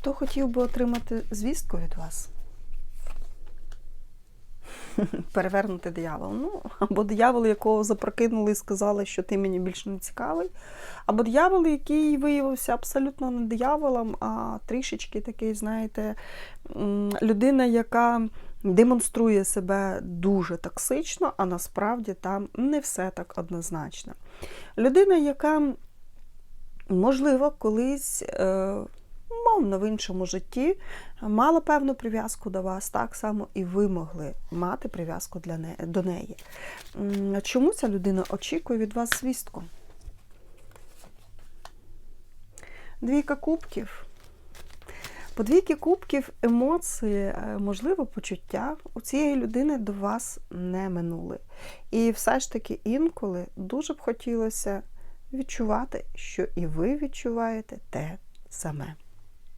Хто хотів би отримати звістку від вас? Перевернути диявол. Ну, або диявол, якого запрокинули і сказали, що ти мені більше не цікавий, або диявол, який виявився абсолютно не дияволом, а трішечки такий, знаєте, людина, яка демонструє себе дуже токсично, а насправді там не все так однозначно. Людина, яка, можливо, колись. Е, Мовно в іншому житті мала певну прив'язку до вас, так само і ви могли мати прив'язку для не, до неї. Чому ця людина очікує від вас звістку? Двійка кубків. По двійки кубків емоції, е, можливо, почуття у цієї людини до вас не минули. І все ж таки інколи дуже б хотілося відчувати, що і ви відчуваєте те саме.